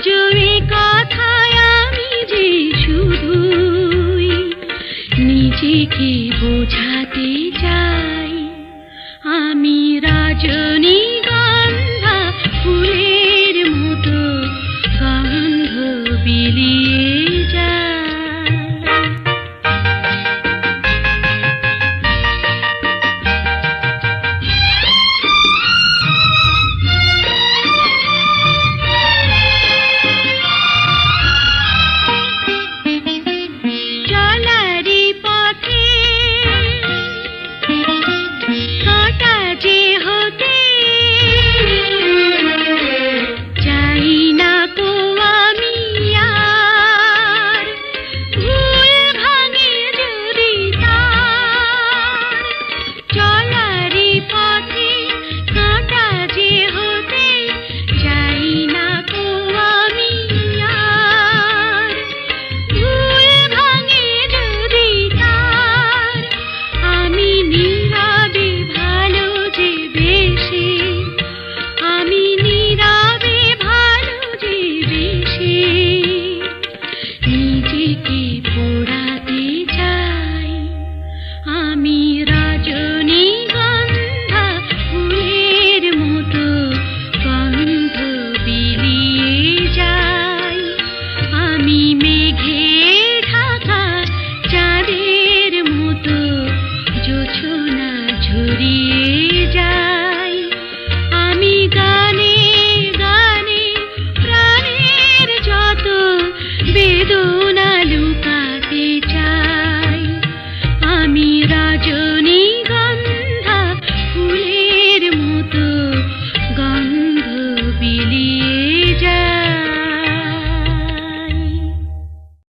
আজও এ কথায় আমি যে শুধুই নিজেকে বোঝাতে চাই। আমি রাজনী গন্ধা ফুলের মতো গন্ধ বিলিয়ে